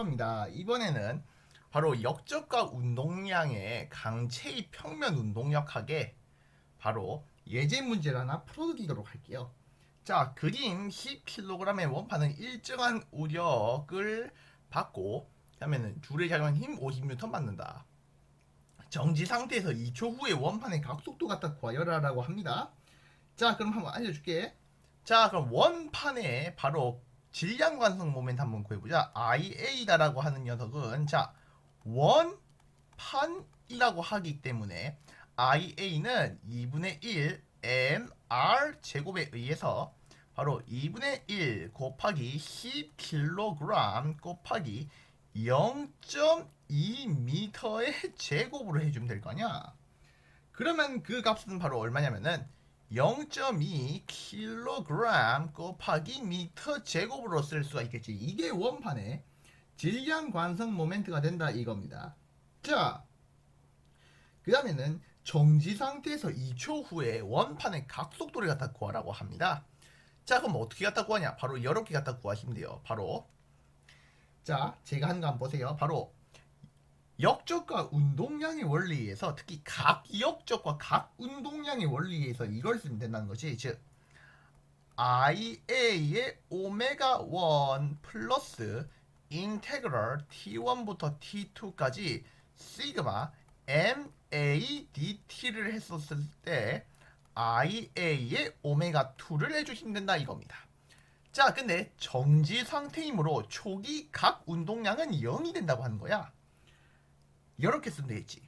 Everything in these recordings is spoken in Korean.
입니다. 이번에는 바로 역적과 운동량의 강체의 평면 운동력학에 바로 예제 문제를 하나 풀어드리도록 할게요. 자, 그림 10kg의 원판은 일정한 우력을 받고 그다음에는 줄에 작용한 힘 50N 받는다. 정지 상태에서 2초 후에 원판의 각속도 갖다 구하여라라고 합니다. 자, 그럼 한번 알려줄게. 자, 그럼 원판에 바로 질량 관성 모멘트 한번 구해보자. IA다라고 하는 녀석은 자 원판이라고 하기 때문에 IA는 2분의 1 mR 제곱에 의해서 바로 2분의 1 곱하기 10kg 곱하기 0.2m의 제곱으로 해주면 될 거냐? 그러면 그 값은 바로 얼마냐면은 0.2kg 곱하기 미터 제곱으로 쓸 수가 있겠지. 이게 원판의 질량 관성 모멘트가 된다 이겁니다. 자, 그 다음에는 정지 상태에서 2초 후에 원판의 각속도를 갖다 구하라고 합니다. 자, 그럼 어떻게 갖다 구하냐? 바로 이렇게 갖다 구하시면 돼요. 바로 자, 제가 한 거 한번 보세요. 바로 역적과 운동량의 원리에서 특히 각 역적과 각 운동량의 원리에서 이걸 쓰면 된다는 것이 즉 IA의 오메가 1 플러스 인테그럴 T1부터 T2까지 시그마 MA DT를 했었을 때 IA의 오메가 2를 해주시면 된다 이겁니다. 자, 근데 정지 상태이므로 초기 각 운동량은 0이 된다고 하는 거야. 이렇게 쓰면 되겠지.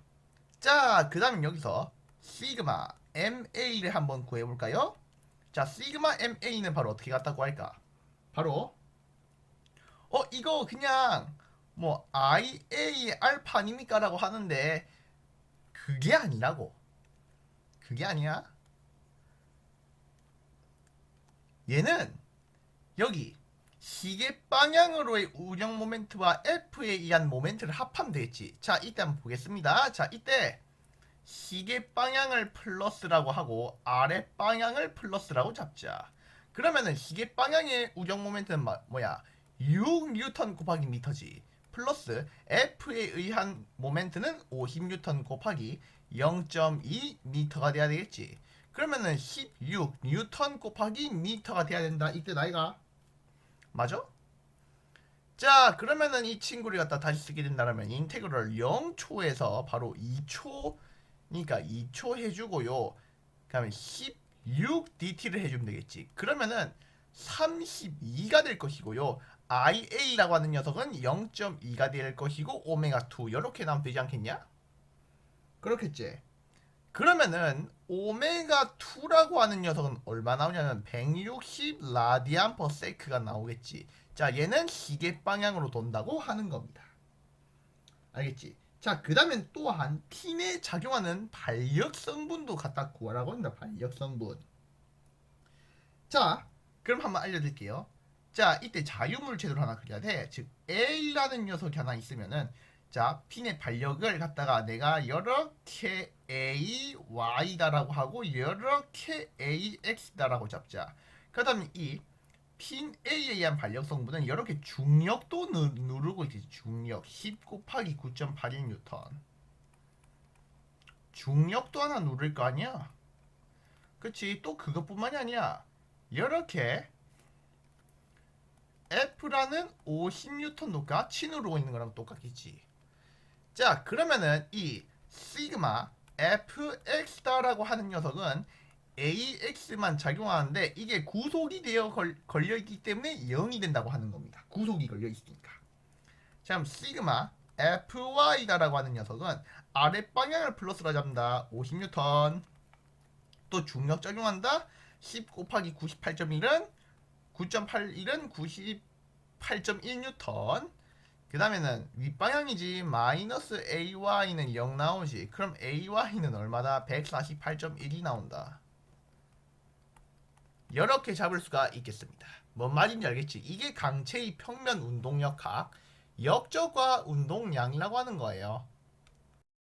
자, 그 다음에 여기서 시그마 MA를 한번 구해볼까요? 자, 시그마 MA는 바로 어떻게 갖다 구할까? 바로 어 이거 그냥 뭐 IA 알파 아닙니까? 라고 하는데 그게 아니라고. 그게 아니야. 얘는 여기 시계 방향으로의 운영 모멘트와 F에 의한 모멘트를 합하면 되겠지. 자, 이때 한번 보겠습니다. 자, 이때 시계 방향을 플러스라고 하고 아래 방향을 플러스라고 잡자. 그러면은 시계 방향의 우정 모멘트는 뭐, 뭐야? 6뉴턴 곱하기 미터지. 플러스 F에 의한 모멘트는 50뉴턴 곱하기 0.2 미터가 돼야 되겠지. 그러면은 16 뉴턴 곱하기 미터가 돼야 된다. 이때 나이가 맞아? 자 그러면은 이 친구를 갖다 다시 쓰게 된다면 인테그럴 0초에서 바로 2초니까 2초 해주고요 그 다음에 16dt를 해주면 되겠지 그러면은 32가 될 것이고요 IA라고 하는 녀석은 0.2가 될 것이고 오메가2 이렇게 나오면 되지 않겠냐? 그렇겠지 그러면은 오메가 2라고 하는 녀석은 얼마 나오냐면 160 라디안 퍼 세크가 나오겠지. 자, 얘는 시계 방향으로 돈다고 하는 겁니다. 알겠지? 자, 그 다음엔 또한 팀에 작용하는 반력 성분도 갖다 구하라고 합니다. 반력 성분. 자, 그럼 한번 알려드릴게요. 자, 이때 자유물체도를 하나 그려야 돼. 즉 A라는 녀석이 하나 있으면은 자, 핀의 반력을 갖다가 내가 이렇게 AY다라고 하고 이렇게 AX다라고 잡자. 그 다음에 이 핀 A에 의한 반력 성분은 이렇게 중력도 누, 누르고 있지. 중력 10 곱하기 9.81 뉴턴. 중력도 하나 누를 거 아니야? 그치? 또 그것뿐만이 아니야. 이렇게 F라는 50뉴턴 같이 누르고 있는 거랑 똑같겠지. 자, 그러면은 이 시그마 fx다라고 하는 녀석은 ax만 작용하는데 이게 구속이 되어 걸, 걸려있기 때문에 0이 된다고 하는 겁니다. 구속이 걸려있으니까. 자, 그럼 시그마 fy다라고 하는 녀석은 아래 방향을 플러스로 잡는다. 50뉴턴. 또 중력 적용한다. 10 곱하기 98.1은 9.81은 98.1뉴턴. 그 다음에는 윗방향이지 마이너스 AY는 0 나오지 그럼 AY는 얼마다? 148.1이 나온다 이렇게 잡을 수가 있겠습니다 뭔 말인지 알겠지? 이게 강체의 평면 운동력학 역적과 운동량이라고 하는 거예요